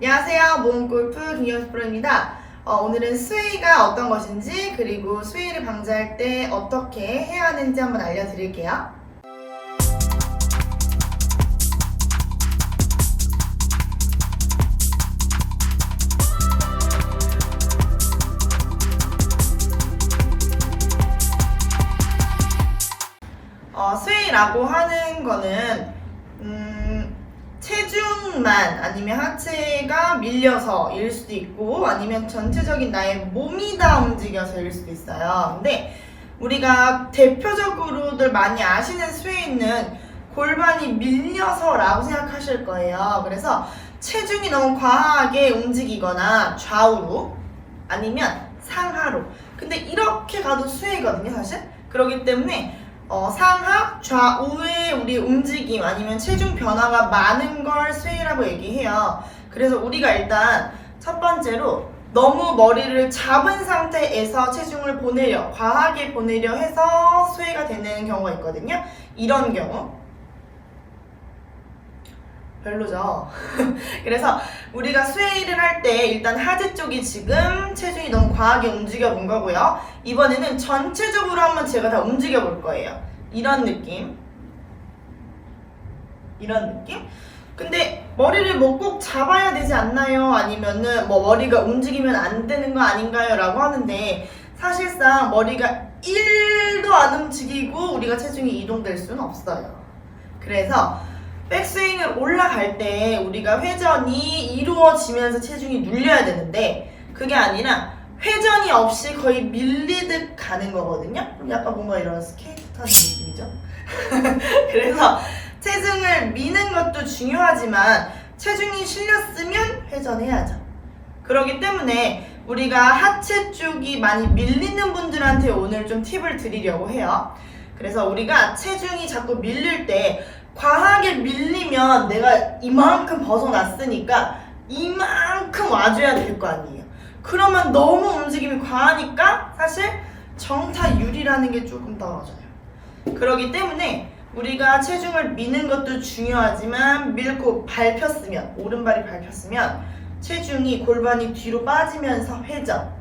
안녕하세요. 모험골프 김경수 프로입니다. 어, 오늘은 스웨이가 어떤 것인지 그리고 스웨이를 방지할 때 어떻게 해야 하는지 한번 알려드릴게요. 어, 스웨이라고 하는 거는 음, 체중만 아니면 하체가 밀려서 일 수도 있고 아니면 전체적인 나의 몸이 다 움직여서 일 수도 있어요. 근데 우리가 대표적으로들 많이 아시는 스웨이는 골반이 밀려서라고 생각하실 거예요. 그래서 체중이 너무 과하게 움직이거나 좌우로 아니면 상하로. 근데 이렇게 가도 스웨이거든요, 사실. 그렇기 때문에 어, 상하, 좌우의 우리 움직임 아니면 체중 변화가 많은 걸 스웨이라고 얘기해요. 그래서 우리가 일단 첫 번째로 너무 머리를 잡은 상태에서 체중을 보내려, 과하게 보내려 해서 스웨이가 되는 경우가 있거든요. 이런 경우. 별로죠. 그래서 우리가 스웨이를 할 때 일단 하체 쪽이 지금 체중이 너무 과하게 움직여 본 거고요. 이번에는 전체적으로 한번 제가 다 움직여 볼 거예요. 이런 느낌. 이런 느낌? 근데 머리를 뭐 꼭 잡아야 되지 않나요? 아니면은 뭐 머리가 움직이면 안 되는 거 아닌가요? 라고 하는데 사실상 머리가 1도 안 움직이고 우리가 체중이 이동될 수는 없어요. 그래서 백스윙을 올라갈 때 우리가 회전이 이루어지면서 체중이 눌려야 되는데 그게 아니라 회전이 없이 거의 밀리듯 가는 거거든요. 약간 뭔가 이런 스케이트 타는 느낌이죠. 그래서 체중을 미는 것도 중요하지만 체중이 실렸으면 회전해야죠. 그렇기 때문에 우리가 하체 쪽이 많이 밀리는 분들한테 오늘 좀 팁을 드리려고 해요. 그래서 우리가 체중이 자꾸 밀릴 때 과하게 밀리면 내가 이만큼 벗어났으니까 이만큼 와줘야 될 거 아니에요. 그러면 너무 움직임이 과하니까 사실 정타율이라는 게 조금 떨어져요. 그렇기 때문에 우리가 체중을 미는 것도 중요하지만 밀고 밟혔으면 오른발이 밟혔으면 체중이 골반이 뒤로 빠지면서 회전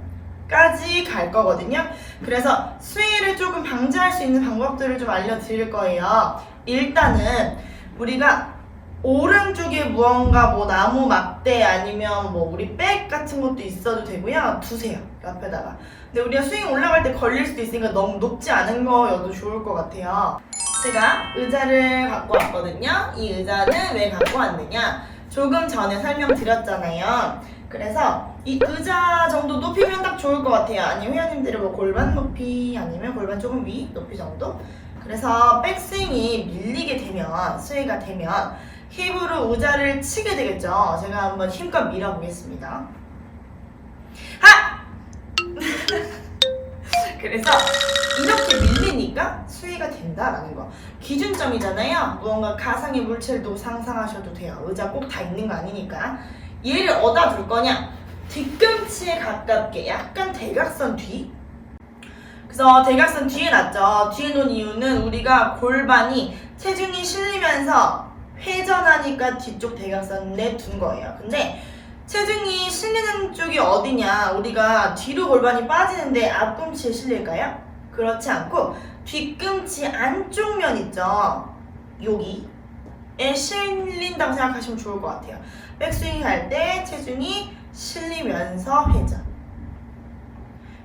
까지 갈 거거든요. 그래서 스웨이를 조금 방지할 수 있는 방법들을 좀 알려드릴 거예요. 일단은 우리가 오른쪽에 무언가 뭐 나무 막대 아니면 뭐 우리 백 같은 것도 있어도 되고요. 두세요. 옆에다가. 근데 우리가 스윙 올라갈 때 걸릴 수도 있으니까 너무 높지 않은 거여도 좋을 것 같아요. 제가 의자를 갖고 왔거든요. 이 의자는 왜 갖고 왔느냐? 조금 전에 설명드렸잖아요. 그래서 이 의자 정도 높이면 딱 좋을 것 같아요. 아니면 회원님들은 뭐 골반 높이 아니면 골반 조금 위 높이 정도? 그래서 백스윙이 밀리게 되면 스웨이가 되면 힙으로 의자를 치게 되겠죠. 제가 한번 힘껏 밀어보겠습니다. 하! 그래서 이렇게 밀리니까 수위가 된다라는 거. 기준점이잖아요. 무언가 가상의 물체도 상상하셔도 돼요. 의자 꼭 다 있는 거 아니니까. 얘를 어디다 둘 거냐? 뒤꿈치에 가깝게 약간 대각선 뒤? 그래서 대각선 뒤에 놨죠. 뒤에 놓은 이유는 우리가 골반이 체중이 실리면서 회전하니까 뒤쪽 대각선에 둔 거예요. 근데 체중이 실리는 쪽이 어디냐? 우리가 뒤로 골반이 빠지는데 앞꿈치에 실릴까요? 그렇지 않고 뒤꿈치 안쪽 면 있죠. 여기 에 실린다고 생각하시면 좋을 것 같아요. 백스윙 할 때 체중이 실리면서 회전.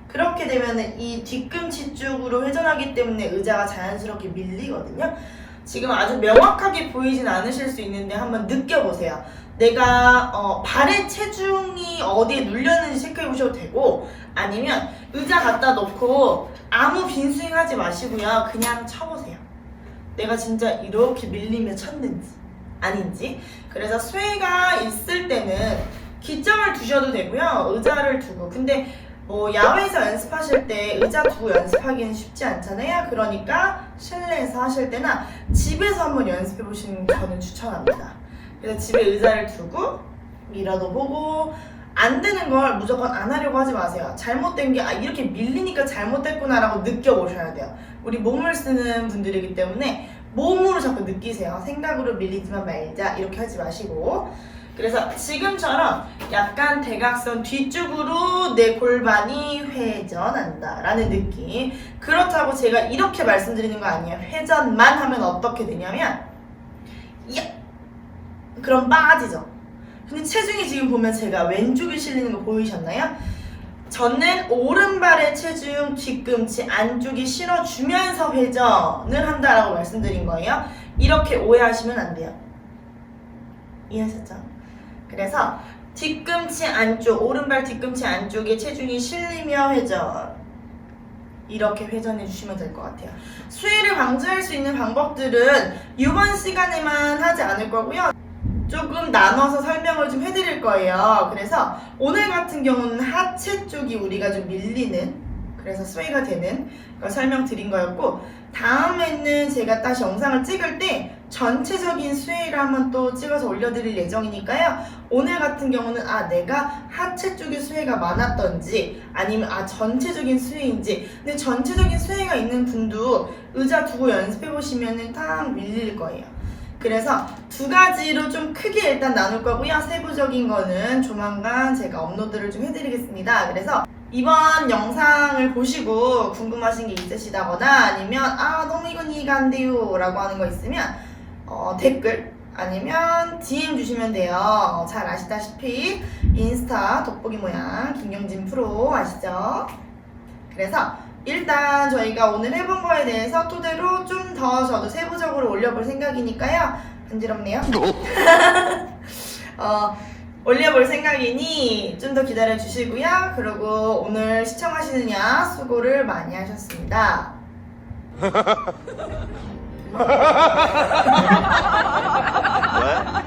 그렇게 되면 이 뒤꿈치 쪽으로 회전하기 때문에 의자가 자연스럽게 밀리거든요. 지금 아주 명확하게 보이진 않으실 수 있는데 한번 느껴보세요. 내가 어, 발의 체중이 어디에 눌렸는지 체크해 보셔도 되고 아니면 의자 갖다 놓고 아무 빈스윙 하지 마시고요. 그냥 쳐보세요. 내가 진짜 이렇게 밀리며 쳤는지 아닌지. 그래서 스웨이가 있을 때는 기점을 두셔도 되고요. 의자를 두고. 근데 뭐 야외에서 연습하실 때 의자 두고 연습하기는 쉽지 않잖아요. 그러니까 실내에서 하실 때나 집에서 한번 연습해 보시는 거 저는 추천합니다. 그래서 집에 의자를 두고 밀어도 보고 안 되는 걸 무조건 안 하려고 하지 마세요. 잘못된 게 아, 이렇게 밀리니까 잘못됐구나라고 느껴보셔야 돼요. 우리 몸을 쓰는 분들이기 때문에 몸으로 자꾸 느끼세요. 생각으로 밀리지만 말자 이렇게 하지 마시고 그래서 지금처럼 약간 대각선 뒤쪽으로 내 골반이 회전한다라는 느낌. 그렇다고 제가 이렇게 말씀드리는 거 아니에요. 회전만 하면 어떻게 되냐면, 야! 그럼 빠지죠. 근데 체중이 지금 보면 제가 왼쪽에 실리는 거 보이셨나요? 저는 오른발에 체중 뒤꿈치 안쪽에 실어주면서 회전을 한다라고 말씀드린 거예요. 이렇게 오해하시면 안 돼요. 이해하셨죠? 그래서 뒤꿈치 안쪽, 오른발 뒤꿈치 안쪽에 체중이 실리며 회전. 이렇게 회전해 주시면 될 것 같아요. 수위를 방지할 수 있는 방법들은 이번 시간에만 하지 않을 거고요. 조금 나눠서 설명을 좀 해드릴 거예요. 그래서 오늘 같은 경우는 하체 쪽이 우리가 좀 밀리는 그래서 스웨이가 되는 걸 설명드린 거였고 다음에는 제가 다시 영상을 찍을 때 전체적인 스웨이를 한번 또 찍어서 올려드릴 예정이니까요. 오늘 같은 경우는 아 내가 하체 쪽에 스웨이가 많았던지 아니면 아 전체적인 스웨이인지 근데 전체적인 스웨이가 있는 분도 의자 두고 연습해 보시면은 탁 밀릴 거예요. 그래서 두 가지로 좀 크게 일단 나눌 거고요. 세부적인 거는 조만간 제가 업로드를 좀 해드리겠습니다. 그래서 이번 영상을 보시고 궁금하신 게 있으시다거나 아니면 아 너무 이건 이해가 안 돼요 라고 하는 거 있으면 어, 댓글 아니면 DM 주시면 돼요. 어, 잘 아시다시피 인스타 돋보기 모양 김경진 프로 아시죠? 그래서 일단 저희가 오늘 해본 거에 대해서 토대로 좀 더 저도 세부 적으로 올려볼 생각이니까요. 간지럽네요. 어, 올려볼 생각이니 좀 더 기다려 주시고요. 그리고 오늘 시청하시느냐 수고를 많이 하셨습니다. 왜?